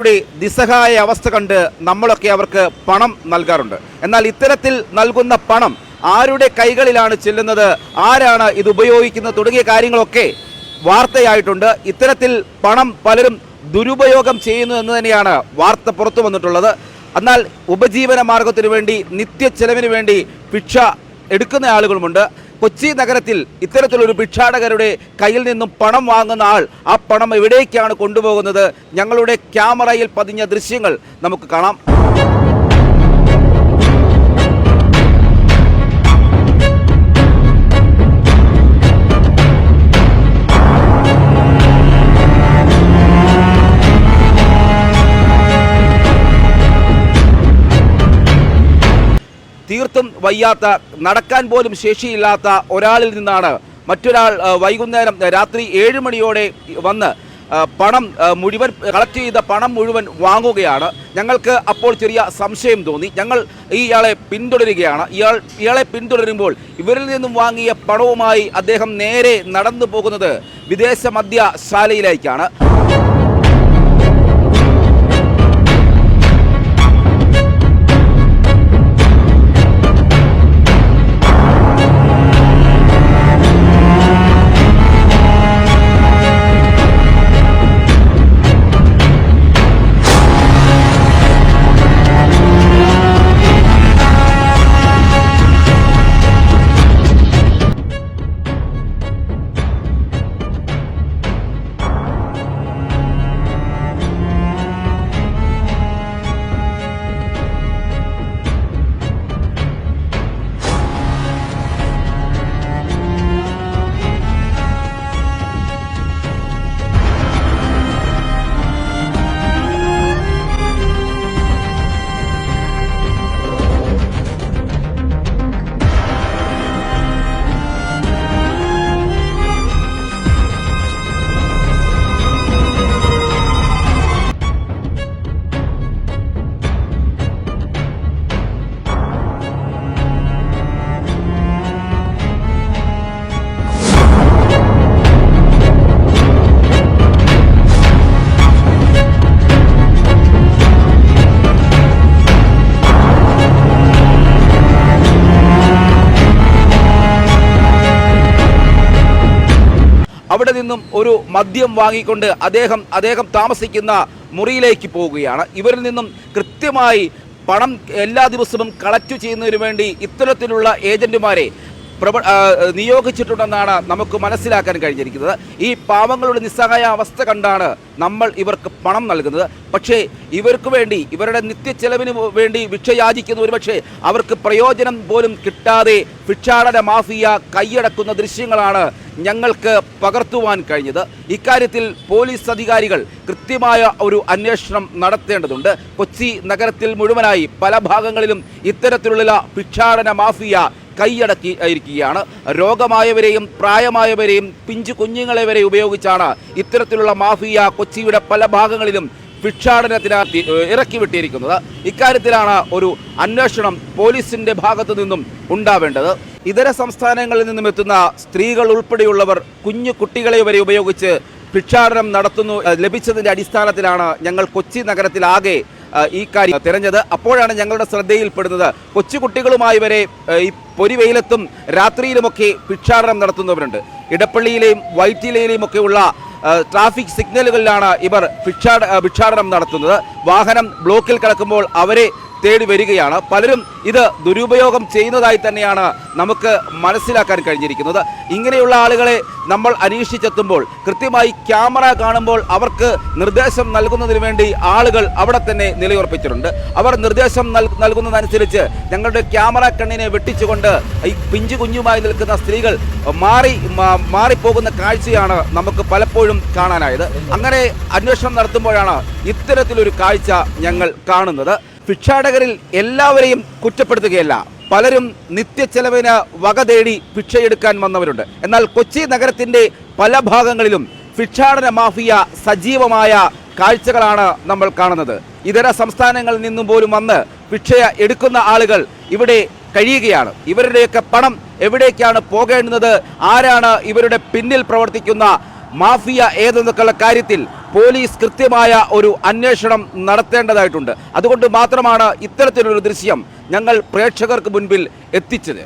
യുടെ നിസ്സഹായ അവസ്ഥ കണ്ട് നമ്മളൊക്കെ അവർക്ക് പണം നൽകാറുണ്ട്. എന്നാൽ ഇത്തരത്തിൽ നൽകുന്ന പണം ആരുടെ കൈകളിലാണ് ചെല്ലുന്നത്? ആരാണ് ഇത് ഉപയോഗിക്കുന്നത്? തുടങ്ങിയ കാര്യങ്ങളൊക്കെ വാർത്തയായിട്ടുണ്ട്. ഇത്തരത്തിൽ പണം പലരും ദുരുപയോഗം ചെയ്യുന്നു എന്ന് തന്നെയാണ് വാർത്ത പുറത്തു വന്നിട്ടുള്ളത്. എന്നാൽ ഉപജീവന മാർഗത്തിനു വേണ്ടി നിത്യ ചെലവിന് വേണ്ടി ഭിക്ഷ എടുക്കുന്ന ആളുകളുമുണ്ട്. കൊച്ചി നഗരത്തിൽ ഇത്തരത്തിലൊരു ഭിക്ഷാടകരുടെ കയ്യിൽ നിന്നും പണം വാങ്ങുന്ന ആൾ ആ പണം എവിടേക്കാണ് കൊണ്ടുപോകുന്നത്? ഞങ്ങളുടെ ക്യാമറയിൽ പതിഞ്ഞ ദൃശ്യങ്ങൾ നമുക്ക് കാണാം. വയ്യാത്ത നടക്കാൻ പോലും ശേഷിയില്ലാത്ത ഒരാളിൽ നിന്നാണ് മറ്റൊരാൾ വൈകുന്നേരം രാത്രി ഏഴ് മണിയോടെ വന്ന് പണം മുഴുവൻ കളക്ട് ചെയ്ത പണം മുഴുവൻ വാങ്ങുകയാണ്. ഞങ്ങൾക്ക് അപ്പോൾ ചെറിയ സംശയം തോന്നി. ഞങ്ങൾ ഇയാളെ പിന്തുടരുകയാണ്. ഇയാൾ ഇയാളെ പിന്തുടരുമ്പോൾ ഇവരിൽ നിന്നും വാങ്ങിയ പണവുമായി അദ്ദേഹം നേരെ നടന്നു പോകുന്നത് വിദേശ മദ്യശാലയിലേക്കാണ്. അവിടെ നിന്നും ഒരു മദ്യം വാങ്ങിക്കൊണ്ട് അദ്ദേഹം അദ്ദേഹം താമസിക്കുന്ന മുറിയിലേക്ക് പോവുകയാണ്. ഇവരിൽ നിന്നും കൃത്യമായി പണം എല്ലാ ദിവസവും കളക്ട് ചെയ്യുന്നതിന് വേണ്ടി ഇത്തരത്തിലുള്ള ഏജന്റുമാരെ പ്രവ ആ, നിയോഗിച്ചിട്ടുണ്ടെന്നാണ് നമുക്ക് മനസ്സിലാക്കാൻ കഴിഞ്ഞിരിക്കുന്നത്. ഈ പാവങ്ങളുടെ നിസ്സഹായ അവസ്ഥ കണ്ടാണ് നമ്മൾ ഇവർക്ക് പണം നൽകുന്നത്. പക്ഷേ ഇവർക്ക് വേണ്ടി ഇവരുടെ നിത്യച്ചെലവിന് വേണ്ടി ഭിക്ഷയാചിക്കുന്ന ഒരുപക്ഷെ അവർക്ക് പ്രയോജനം പോലും കിട്ടാതെ ഭിക്ഷാടന മാഫിയ കൈയടക്കുന്ന ദൃശ്യങ്ങളാണ് ഞങ്ങൾക്ക് പകർത്തുവാൻ കഴിഞ്ഞത്. ഇക്കാര്യത്തിൽ പോലീസ് അധികാരികൾ കൃത്യമായ ഒരു അന്വേഷണം നടത്തേണ്ടതുണ്ട്. കൊച്ചി നഗരത്തിൽ മുഴുവനായി പല ഭാഗങ്ങളിലും ഇത്തരത്തിലുള്ള ഭിക്ഷാടന മാഫിയ കൈയടക്കി ഇരിക്കുകയാണ് രോഗമായവരെയും പ്രായമായവരെയും പിഞ്ചു കുഞ്ഞുങ്ങളെ വരെ ഉപയോഗിച്ചാണ് ഇത്തരത്തിലുള്ള മാഫിയ കൊച്ചിയുടെ പല ഭാഗങ്ങളിലും ഭിക്ഷാടനത്തിനകത്ത് ഇറക്കി വിട്ടിരിക്കുന്നത് ഇക്കാര്യത്തിലാണ് ഒരു അന്വേഷണം പോലീസിന്റെ ഭാഗത്തു നിന്നും ഉണ്ടാവേണ്ടത്. ഇതര സംസ്ഥാനങ്ങളിൽ നിന്നും എത്തുന്ന സ്ത്രീകൾ ഉൾപ്പെടെയുള്ളവർ കുഞ്ഞു കുട്ടികളെ വരെ ഉപയോഗിച്ച് ഭിക്ഷാടനം നടത്തുന്നു ലഭിച്ചതിന്റെ അടിസ്ഥാനത്തിലാണ് ഞങ്ങൾ കൊച്ചി നഗരത്തിലാകെ ഈ കാര്യം തിരഞ്ഞത്. അപ്പോഴാണ് ഞങ്ങളുടെ ശ്രദ്ധയിൽപ്പെടുന്നത്. കൊച്ചുകുട്ടികളുമായി വരെ ഈ പൊരിവെയിലത്തും രാത്രിയിലുമൊക്കെ ഭിക്ഷാടനം നടത്തുന്നവരുണ്ട്. ഇടപ്പള്ളിയിലെയും വൈറ്റിലയിലെയും ഒക്കെയുള്ള ട്രാഫിക് സിഗ്നലുകളിലാണ് ഇവർ ഭിക്ഷാട ഭിക്ഷാടനം നടത്തുന്നത്. വാഹനം ബ്ലോക്കിൽ കിടക്കുമ്പോൾ അവരെ തേടി വരികയാണ്. പലരും ഇത് ദുരുപയോഗം ചെയ്യുന്നതായി തന്നെയാണ് നമുക്ക് മനസ്സിലാക്കാൻ കഴിഞ്ഞിരിക്കുന്നത്. ഇങ്ങനെയുള്ള ആളുകളെ നമ്മൾ അന്വേഷിച്ചെത്തുമ്പോൾ കൃത്യമായി ക്യാമറ കാണുമ്പോൾ അവർക്ക് നിർദ്ദേശം നൽകുന്നതിന് വേണ്ടി ആളുകൾ അവിടെ തന്നെ നിലയുറപ്പിച്ചിട്ടുണ്ട്. അവർ നിർദ്ദേശം നൽ നൽകുന്നതനുസരിച്ച് ഞങ്ങളുടെ ക്യാമറ കണ്ണിനെ വെട്ടിച്ചുകൊണ്ട് ഈ പിഞ്ചു കുഞ്ഞുമായി നിൽക്കുന്ന സ്ത്രീകൾ മാറി മാറിപ്പോകുന്ന കാഴ്ചയാണ് നമുക്ക് പലപ്പോഴും കാണാനായത്. അങ്ങനെ അന്വേഷണം നടത്തുമ്പോഴാണ് ഇത്തരത്തിലൊരു കാഴ്ച ഞങ്ങൾ കാണുന്നത്. ഭിക്ഷാടകരിൽ എല്ലാവരെയും കുറ്റപ്പെടുത്തുകയല്ല. പലരും നിത്യച്ചെലവിന് വക തേടി ഭിക്ഷയെടുക്കാൻ വന്നവരുണ്ട്. എന്നാൽ കൊച്ചി നഗരത്തിന്റെ പല ഭാഗങ്ങളിലും ഭിക്ഷാടന മാഫിയ സജീവമായ കാഴ്ചകളാണ് നമ്മൾ കാണുന്നത്. ഇതര സംസ്ഥാനങ്ങളിൽ നിന്നും പോലും വന്ന് ഭിക്ഷ എടുക്കുന്ന ആളുകൾ ഇവിടെ കഴിയുകയാണ്. ഇവരുടെയൊക്കെ പണം എവിടേക്കാണ് പോകേണ്ടുന്നത്? ആരാണ് ഇവരുടെ പിന്നിൽ പ്രവർത്തിക്കുന്ന മാഫിയ ഏതെന്നൊക്കെയുള്ള കാര്യത്തിൽ പോലീസ് കൃത്യമായ ഒരു അന്വേഷണം നടത്തേണ്ടതായിട്ടുണ്ട്. അതുകൊണ്ട് മാത്രമാണ് ഇത്തരത്തിലൊരു ദൃശ്യം ഞങ്ങൾ പ്രേക്ഷകർക്ക് മുൻപിൽ എത്തിച്ചത്.